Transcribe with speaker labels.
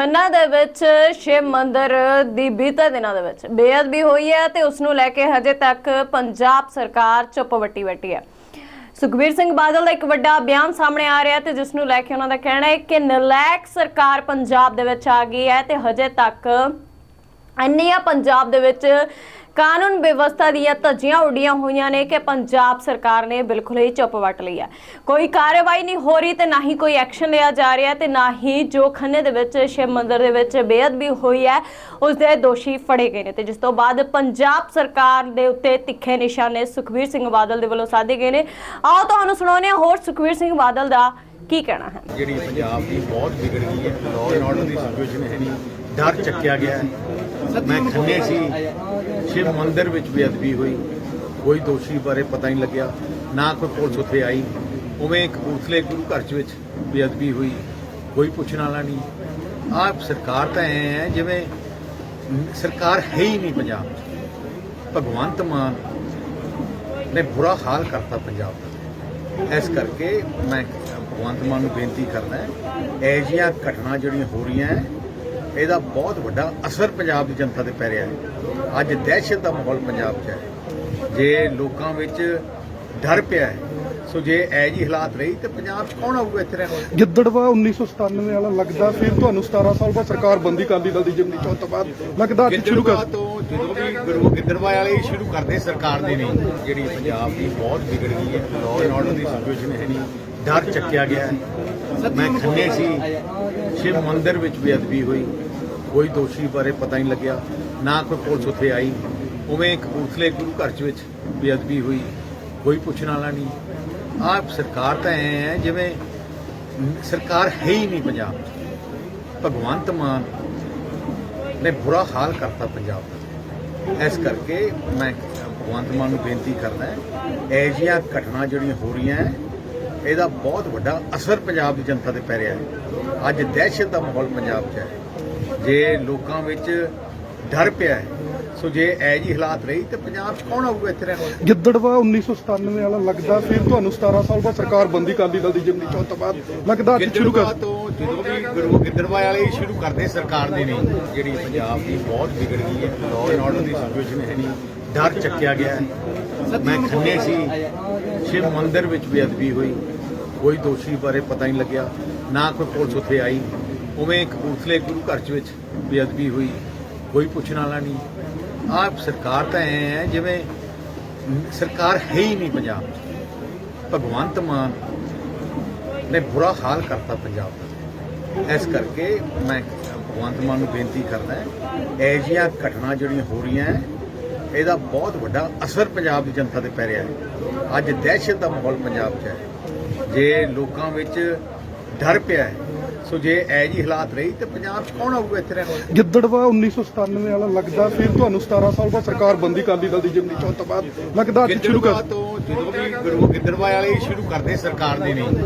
Speaker 1: ਖੰਨਾ ਦੇ ਵਿੱਚ ਸ਼ਿਵ ਮੰਦਰ ਦੀ ਬੀਤੇ ਦਿਨਾਂ ਦੇ ਵਿੱਚ ਬੇਅਦਬੀ ਹੋਈ ਹੈ ਤੇ ਉਸ ਨੂੰ ਲੈ ਕੇ ਹਜੇ ਤੱਕ ਪੰਜਾਬ ਸਰਕਾਰ ਚੁੱਪ ਵੱਟੀ ਬੈਠੀ ਹੈ। ਸੁਖਬੀਰ ਸਿੰਘ ਬਾਦਲ ਦਾ ਇੱਕ ਵੱਡਾ ਬਿਆਨ ਸਾਹਮਣੇ ਆ ਰਿਹਾ ਤੇ ਜਿਸ ਨੂੰ ਲੈ ਕੇ ਉਹਨਾਂ ਦਾ ਕਹਿਣਾ ਹੈ ਕਿ ਨਲਾਇਕ ਸਰਕਾਰ ਪੰਜਾਬ ਦੇ ਵਿੱਚ ਆ ਗਈ ਹੈ ਤੇ ਹਜੇ ਤੱਕ ਇੰਨੀਆਂ ਪੰਜਾਬ ਦੇ ਵਿੱਚ ਕਾਨੂੰਨ ਵਿਵਸਥਾ ਦੀਆਂ ਧੱਜੀਆਂ ਉੱਡੀਆਂ ਹੋਈਆਂ ਨੇ ਕਿ ਪੰਜਾਬ ਸਰਕਾਰ ਨੇ ਬਿਲਕੁਲ ਹੀ ਚੁੱਪ ਵੱਟ ਲਈ ਹੈ। ਕੋਈ ਕਾਰਵਾਈ ਨਹੀਂ ਹੋ ਰਹੀ ਤੇ ਨਾ ਹੀ ਕੋਈ ਐਕਸ਼ਨ ਲਿਆ ਜਾ ਰਿਹਾ ਤੇ ਨਾ ਹੀ ਜੋ ਖੰਨੇ ਦੇ ਵਿੱਚ, ਸ਼ਿਵ ਮੰਦਿਰ ਦੇ ਵਿੱਚ ਬੇਅਦਬੀ ਹੋਈ ਹੈ ਉਸ ਦੇ ਦੋਸ਼ੀ ਫੜੇ ਗਏ ਨੇ ਤੇ ਜਿਸ ਤੋਂ ਬਾਅਦ ਪੰਜਾਬ ਸਰਕਾਰ ਦੇ ਉੱਤੇ ਤਿੱਖੇ ਨਿਸ਼ਾਨੇ ਸੁਖਬੀਰ ਸਿੰਘ ਬਾਦਲ ਦੇ ਵੱਲੋਂ ਸਾਧੇ ਗਏ ਨੇ। ਆਓ ਤੁਹਾਨੂੰ ਸੁਣਾਉਂਦੇ ਹਾਂ ਹੋਰ ਸੁਖਬੀਰ ਸਿੰਘ ਬਾਦਲ ਦਾ ਕੀ ਕਹਿਣਾ ਹੈ।
Speaker 2: ਜਿਹੜੀ ਪੰਜਾਬ ਦੀ ਬਹੁਤ ਵਿਗੜ ਗਈ ਹੈ ਲਾਅ ਐਂਡ ਆਰਡਰ ਦੀ ਸਿਚੁਏਸ਼ਨ ਹੈ ਨਹੀਂ। ਡਰ ਚੱਕਿਆ ਗਿਆ। ਮੈਂ ਖੰਨੇ ਸੀ ਸ਼ਿਵ ਮੰਦਿਰ ਵਿੱਚ ਬੇਅਦਬੀ ਹੋਈ। ਕੋਈ ਦੋਸ਼ੀ ਬਾਰੇ ਪਤਾ ਨਹੀਂ ਲੱਗਿਆ। ਨਾ ਕੋਈ ਪੁਲਿਸ ਉੱਥੇ ਆਈ। ਉਵੇਂ ਕਪੂਰਥਲੇ ਗੁਰੂ ਘਰ ਚ ਵਿੱਚ ਬੇਅਦਬੀ ਹੋਈ। ਕੋਈ ਪੁੱਛਣ ਵਾਲਾ ਨਹੀਂ। ਆਹ ਸਰਕਾਰ ਤਾਂ ਐ ਹੈ, ਜਿਵੇਂ ਸਰਕਾਰ ਹੈ ਹੀ ਨਹੀਂ ਪੰਜਾਬ ਭਗਵੰਤ ਮਾਨ ਨੇ ਬੁਰਾ ਹਾਲ ਕਰਤਾ ਪੰਜਾਬ ਦਾ। ਇਸ ਕਰਕੇ ਮੈਂ ਭਗਵੰਤ ਮਾਨ ਨੂੰ ਬੇਨਤੀ ਕਰਦਾ ਹੈ ਜਿਹੀਆਂ ਘਟਨਾ ਜਿਹੜੀਆਂ ਹੋ ਰਹੀਆਂ ਇਹਦਾ ਬਹੁਤ ਵੱਡਾ ਅਸਰ ਪੰਜਾਬ ਦੀ ਜਨਤਾ ਤੇ ਪੈ ਰਿਹਾ ਹੈ। ਅੱਜ ਦਹਿਸ਼ਤ ਦਾ ਮਾਹੌਲ ਪੰਜਾਬ 'ਚ ਹੈ। ਜੇ ਲੋਕਾਂ ਵਿੱਚ ਡਰ ਪਿਆ ਹੈ ਸੋ ਜੇ ਇਹ ਜੀ ਹਾਲਾਤ ਰਹੀ ਤੇ ਪੰਜਾਬ 'ਚ ਕੌਣ ਆਊਗਾ ਇੱਥੇ ਰਹਿਣ?
Speaker 3: ਗਿੱਦੜਵਾ 1997 ਵਾਲਾ ਲੱਗਦਾ ਫਿਰ ਤੁਹਾਨੂੰ 17 ਸਾਲ ਬਾਅਦ ਸਰਕਾਰ ਬੰਦੀ ਕਾਲੀ ਦਲ ਦੀ ਜਿਮਨੀ ਚੋਣ ਤੋਂ ਬਾਅਦ ਲੱਗਦਾ ਅੱਜ ਸ਼ੁਰੂ ਕਰ
Speaker 2: ਤੋਂ ਜਦੋਂ ਵੀ ਗੁਰੂ ਗਿੱਦੜਵਾ ਵਾਲੇ ਸ਼ੁਰੂ ਕਰਦੇ ਸਰਕਾਰ ਦੇ ਨਹੀਂ ਜਿਹੜੀ ਪੰਜਾਬ ਦੀ ਬਹੁਤ ਵਿਗੜ ਗਈ ਹੈ ਲਾਅ ਐਂਡ ਆਰਡਰ ਦੀ ਸਿਚੁਏਸ਼ਨ ਹੈ ਨਹੀਂ ਡਰ ਚੱਕਿਆ ਗਿਆ ਮੈਂ ਖੰਨੇ ਸੀ ਸ਼ਿਵ ਮੰਦਿਰ ਵਿੱਚ ਬੇਅਦਬੀ ਹੋਈ। ਕੋਈ ਦੋਸ਼ੀ ਬਾਰੇ ਪਤਾ ਨਹੀਂ ਲੱਗਿਆ। ਨਾ ਕੋਈ ਪੁਲਿਸ ਉੱਥੇ ਆਈ। ਉਵੇਂ ਕਪੂਰਥਲੇ ਗੁਰੂ ਘਰ ਚ ਵਿੱਚ ਬੇਅਦਬੀ ਹੋਈ। ਕੋਈ ਪੁੱਛਣ ਵਾਲਾ ਨਹੀਂ। ਆਹ ਸਰਕਾਰ ਤਾਂ ਐ ਹੈ, ਜਿਵੇਂ ਸਰਕਾਰ ਹੈ ਹੀ ਨਹੀਂ ਪੰਜਾਬ ਭਗਵੰਤ ਮਾਨ ਨੇ ਬੁਰਾ ਹਾਲ ਕਰਤਾ ਪੰਜਾਬ ਦਾ। ਇਸ ਕਰਕੇ ਮੈਂ ਭਗਵੰਤ ਮਾਨ ਨੂੰ ਬੇਨਤੀ ਕਰਦਾ ਹੈ, ਇਹ ਜਿਹੀਆਂ ਘਟਨਾ ਜਿਹੜੀਆਂ ਹੋ ਰਹੀਆਂ ਇਹਦਾ ਬਹੁਤ ਵੱਡਾ ਅਸਰ ਪੰਜਾਬ ਦੀ ਜਨਤਾ ਤੇ ਪੈ ਰਿਹਾ ਹੈ। ਅੱਜ ਦਹਿਸ਼ਤ ਦਾ ਮਾਹੌਲ ਪੰਜਾਬ 'ਚ ਹੈ। ਜੇ ਲੋਕਾਂ ਵਿੱਚ ਡਰ ਪਿਆ ਹੈ ਸੋ ਜੇ ਇਹ ਜੀ ਹਾਲਾਤ ਰਹੀ ਤੇ ਪੰਜਾਬ 'ਚ ਕੌਣ ਆਊਗਾ ਇੱਥੇ ਰਹਿਣ?
Speaker 3: ਗਿੱਦੜਵਾ 1997 ਵਾਲਾ ਲੱਗਦਾ ਫਿਰ ਤੁਹਾਨੂੰ 17 ਸਾਲ ਬਾਅਦ ਸਰਕਾਰ ਬੰਦੀ ਕਾਲੀ ਦਲ ਦੀ ਜਿਮਨੀ ਚੋਣ ਤੋਂ ਬਾਅਦ ਲੱਗਦਾ ਅੱਜ ਸ਼ੁਰੂ ਕਰ
Speaker 2: ਤੋਂ ਜਦੋਂ ਵੀ ਗੁਰੂ ਗਿੱਦੜਵਾ ਵਾਲੇ ਸ਼ੁਰੂ ਕਰਦੇ ਸਰਕਾਰ ਦੇ ਨਹੀਂ ਜਿਹੜੀ ਪੰਜਾਬ ਦੀ ਬਹੁਤ ਵਿਗੜ ਗਈ ਹੈ ਲਾਅ ਐਂਡ ਆਰਡਰ ਦੀ ਸਿਚੁਏਸ਼ਨ ਹੈ ਨਹੀਂ ਡਰ ਚੱਕਿਆ ਗਿਆ। ਹੈ ਮੈਂ ਖੰਨੇ ਸੀ ਸ਼ਿਵ ਮੰਦਿਰ ਵਿੱਚ ਬੇਅਦਬੀ ਹੋਈ। ਕੋਈ ਦੋਸ਼ੀ ਬਾਰੇ ਪਤਾ ਨਹੀਂ ਲੱਗਿਆ, ਨਾ ਕੋਈ ਪੁਲਿਸ ਉੱਥੇ ਆਈ। ਉਵੇਂ ਕਪੂਰਥਲੇ ਗੁਰੂ ਘਰ ਚ ਵਿੱਚ ਬੇਅਦਬੀ ਹੋਈ, ਕੋਈ ਪੁੱਛਣ ਵਾਲਾ ਨਹੀਂ। ਆਹ ਸਰਕਾਰ ਤਾਂ ਐ ਹੈ, ਜਿਵੇਂ ਸਰਕਾਰ ਹੈ ਹੀ ਨਹੀਂ ਪੰਜਾਬ ਭਗਵੰਤ ਮਾਨ ਨੇ ਬੁਰਾ ਹਾਲ ਕਰਤਾ ਪੰਜਾਬ ਦਾ। ਇਸ ਕਰਕੇ ਮੈਂ ਭਗਵੰਤ ਮਾਨ ਨੂੰ ਬੇਨਤੀ ਕਰਦਾ ਹੈ ਜਿਹੀਆਂ ਘਟਨਾ ਜਿਹੜੀਆਂ ਹੋ ਰਹੀਆਂ ਇਹਦਾ ਬਹੁਤ ਵੱਡਾ ਅਸਰ ਪੰਜਾਬ ਦੀ ਜਨਤਾ ਤੇ ਪੈ ਰਿਹਾ ਹੈ। ਅੱਜ ਦਹਿਸ਼ਤ ਦਾ ਮਾਹੌਲ ਪੰਜਾਬ 'ਚ ਹੈ। ਜੇ ਲੋਕਾਂ ਵਿੱਚ ਡਰ ਪਿਆ ਹੈ ਸੋ ਜੇ ਇਹ ਜੀ ਹਾਲਾਤ ਰਹੀ ਤੇ ਪੰਜਾਬ 'ਚ ਕੌਣ ਆਊਗਾ ਇੱਥੇ ਰਹਿਣ ਵਾਲਾ?
Speaker 3: ਗਿੱਦੜਵਾ 1997 ਵਾਲਾ ਲੱਗਦਾ ਫਿਰ ਤੁਹਾਨੂੰ 17 ਸਾਲ ਬਾਅਦ ਸਰਕਾਰ ਬੰਦੀ ਕਾਲੀ ਦਲ ਦੀ ਜਿਮਨੀ ਚੋਣ ਤੋਂ ਬਾਅਦ ਲੱਗਦਾ ਅੱਜ ਸ਼ੁਰੂ
Speaker 2: ਗਿੱਦੜਵਾ
Speaker 3: ਕਰ
Speaker 2: ਤੋਂ ਜਦੋਂ ਵੀ ਗਿੱਦੜਵਾ ਵਾਲੇ ਸ਼ੁਰੂ ਕਰਦੇ ਸਰਕਾਰ ਦੇ ਨਹੀਂ